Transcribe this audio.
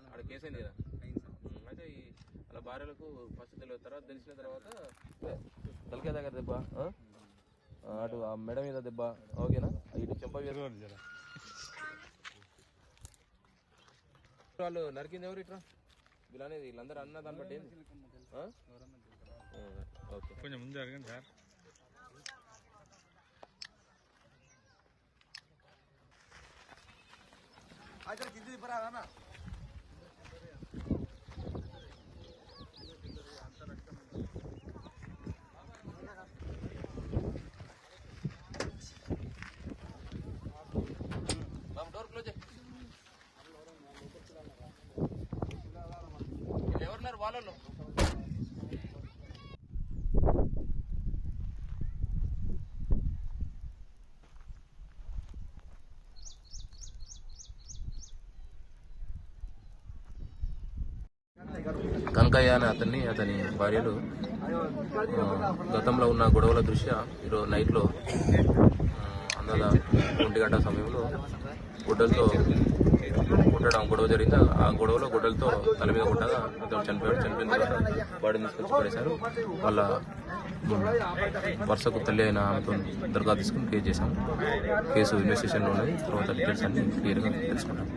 అక్కడ కేసు అయింది కదా. అయితే ఈ అలా భార్యలకు ఫస్ట్ తెలియదు తర్వాత తెలిసిన తర్వాత తలకే దగ్గర దెబ్బ అటు ఆ మెడ మీద దెబ్బ ఓకేనా? ఇటు చెంప వాళ్ళు నరికింది ఎవరు ఇట్రా? వీళ్ళనేది వీళ్ళందరూ అన్న దాన్ని బట్టి ఓకే. కొంచెం ముందు అడగండి సార్. బాబు డోర్ క్లోజ్ ఎవరున్నారు వాళ్ళు కనకయ్య అనే అతన్ని అతని భార్యలు గతంలో ఉన్న గొడవల దృష్ట్యా ఈరోజు నైట్లో అందాల ఒంటి గంట సమయంలో గుడ్డలతో కొట్టడం గొడవ జరిగింది? ఆ గొడవలో గుడ్డలతో తల మీద కొట్టగా అతను చనిపోయాడు. చనిపోయిన తర్వాత బాడీని తీసుకొచ్చి పడేశారు. వాళ్ళ వరుసకు తల్లి అయిన ఆమెతో దరఖాస్తు తీసుకుని కేసు చేశాం కేసు ఇన్వెస్టిగేషన్లో ఉన్నది తర్వాత డీటెయిల్స్ అన్ని క్లియర్గా తెలుసుకుంటాం